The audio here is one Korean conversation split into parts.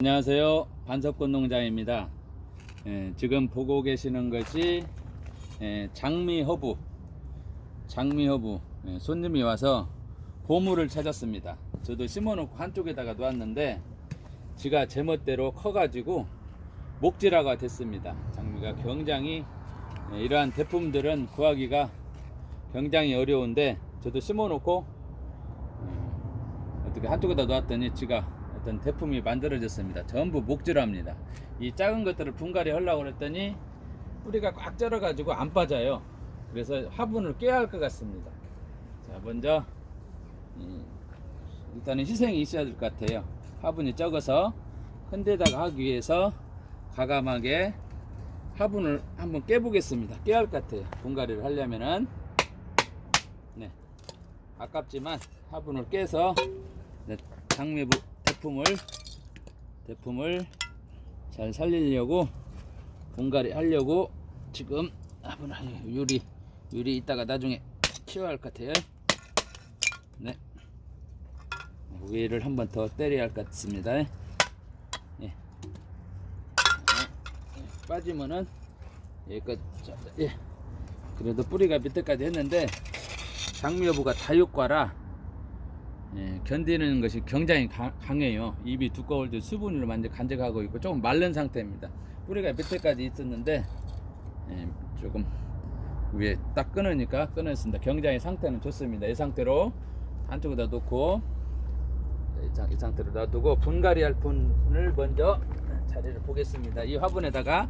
안녕하세요. 반석권 농장입니다. 예, 지금 보고 계시는 것이 예, 장미 허브, 장미 허브 예, 손님이 와서 보물을 찾았습니다. 저도 심어놓고 한쪽에다가 놓았는데 지가 제멋대로 커가지고 목질화가 됐습니다. 장미가 굉장히 예, 이러한 대품들은 구하기가 굉장히 어려운데 저도 심어놓고 예, 어떻게 한쪽에다 놓았더니 지가 어떤 대품이 만들어졌습니다. 전부 목질합니다. 이 작은 것들을 분갈이 하려고 그랬더니 뿌리가 꽉 절어가지고 안 빠져요. 그래서 화분을 깨야 할 것 같습니다. 자, 먼저 이, 일단은 희생이 있어야 될 것 같아요. 화분이 적어서 큰 데다가 하기 위해서 가감하게 화분을 한번 깨보겠습니다. 깨야 할 것 같아요. 분갈이를 하려면은 네 아깝지만 화분을 깨서 네, 장미부 대품을 대품을 잘 살리려고 분갈이 하려고 지금 화분 유리 유리 이따가 나중에 키워야 할 것 같아요. 네 위를 한 번 더 때려야 할 것 같습니다. 예. 예, 빠지면은 여기까지 자, 예. 그래도 뿌리가 밑에까지 했는데 장미 여부가 다육과라 예, 견디는 것이 굉장히 가- 강해요. 입이 두꺼울 때 수분을 많이 간직하고 있고 조금 마른 상태입니다. 뿌리가 밑에까지 있었는데 예, 조금 위에 딱 끊으니까 끊었습니다. 굉장히 상태는 좋습니다. 이 상태로 한쪽에다 놓고 자, 이, 상태로 놔두고 분갈이 할 분을 먼저 자리를 보겠습니다. 이 화분에다가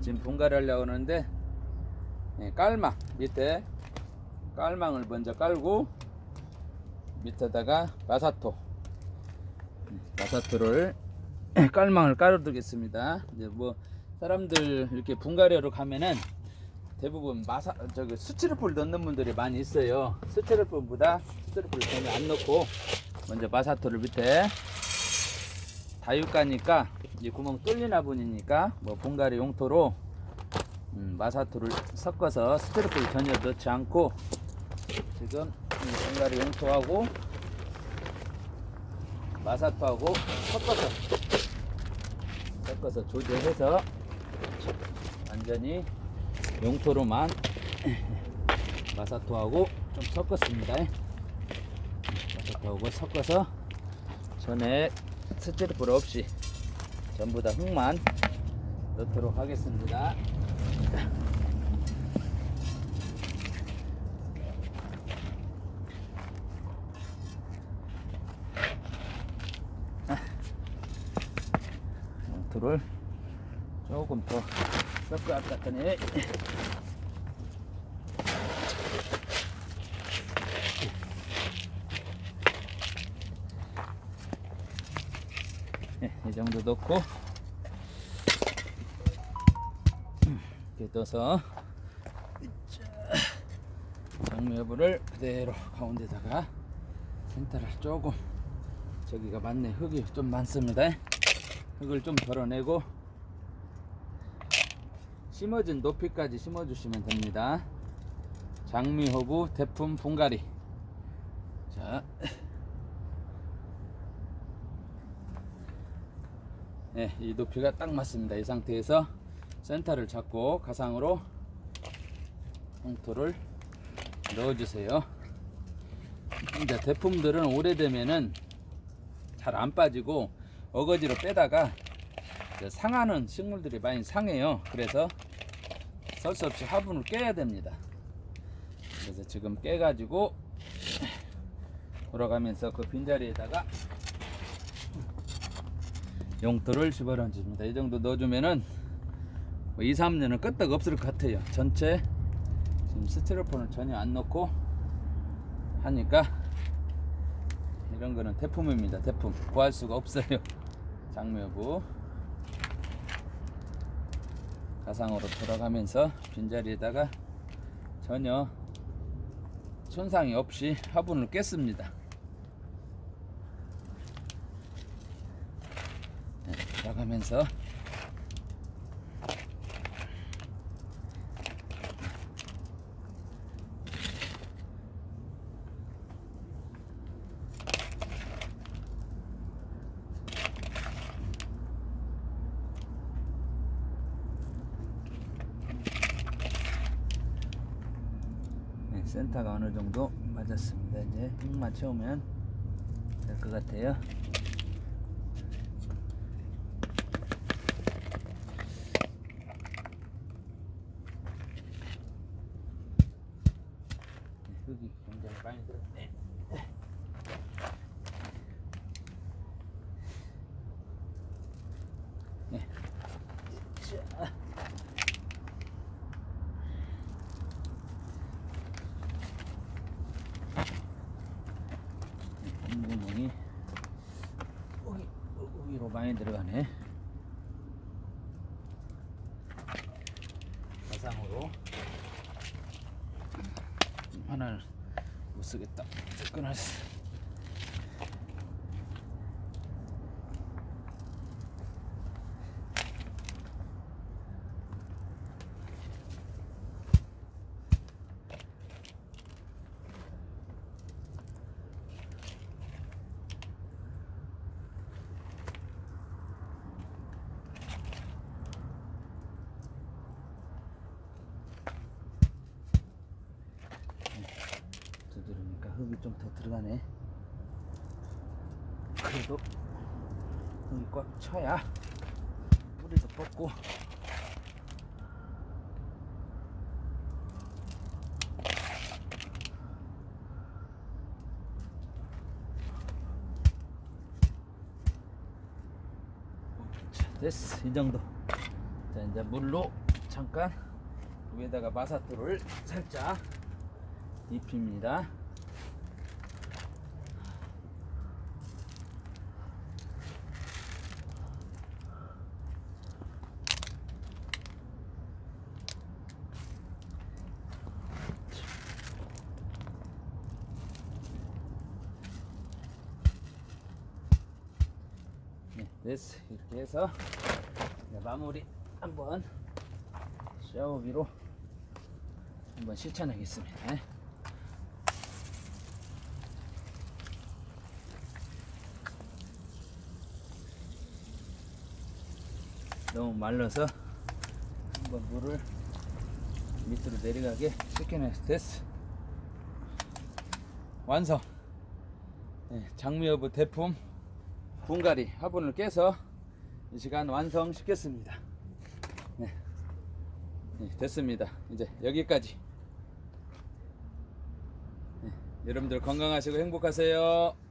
지금 분갈이 하려고 하는데 예, 깔망 밑에 깔망을 먼저 깔고 밑에다가 마사토 마사토를 깔망을 깔아두겠습니다. 이제 뭐 사람들 이렇게 분갈이하러 가면은 대부분 마사 저기 스티로폴 넣는 분들이 많이 있어요. 스티로폴보다 스티로폴 전혀 안 넣고 먼저 마사토를 밑에 다육가니까 이 구멍 뚫린 화분이니까 뭐 분갈이 용토로 음, 마사토를 섞어서 스티로폴 전혀 넣지 않고 지금 이 분갈이 용토하고 마사토하고 섞어서 섞어서 조제해서 완전히 용토로만 마사토하고 좀 섞었습니다. 마사토하고 섞어서 전에 스티로폴 없이 전부 다 흙만 넣도록 하겠습니다. 용토를 조금 더것 같으니. 네, 이 정도 넣고 이렇게 넣어서 장미여부를 그대로 가운데다가 센터를 조금 저기가 많네 흙이 좀 많습니다 흙을 좀 덜어내고 심어진 높이까지 심어주시면 됩니다 장미 허브 대품 분갈이 자 네, 이 높이가 딱 맞습니다. 이 상태에서 센터를 잡고 가상으로 홍토를 넣어주세요. 이제 대품들은 오래되면은 잘 안 빠지고 어거지로 빼다가 상하는 식물들이 많이 상해요. 그래서 설수 없이 화분을 깨야 됩니다. 그래서 지금 깨가지고 돌아가면서 그 빈자리에다가 용토를 집어넣어줍니다. 이 정도 넣어주면은 뭐 2, 3년은 끄떡 없을 것 같아요. 전체 지금 스티로폼을 전혀 안 넣고 하니까 이런 거는 태품입니다. 태품 구할 수가 없어요. 장묘부 가상으로 돌아가면서 빈자리에다가 전혀 손상이 없이 화분을 깼습니다. 네, 돌아가면서 센터가 어느 정도 맞았습니다. 이제 흙만 채우면 될 것 같아요. 네, 흙이 굉장히 많이 들었네. 네. 자. 구멍이 여기 위로 많이 들어가네. 가상으로 하나를 못 쓰겠다. 두드리니까 흙이 좀 더 들어가네. 그래도 흙이 꽉 쳐야 뿌리도 자, 됐어 이 정도. 자 이제 물로 잠깐 위에다가 마사토를 살짝 입힙니다. 네, 됐어. 이렇게 해서 마무리 한번 샤워기로 한번 실천하겠습니다. 너무 말라서 한번 물을 밑으로 내려가게 씻겨내서 됐어. 완성. 네, 장미여부 대품 분갈이 화분을 깨서 이 시간 완성시켰습니다. 네. 네, 됐습니다. 이제 여기까지. 네, 여러분들 건강하시고 행복하세요.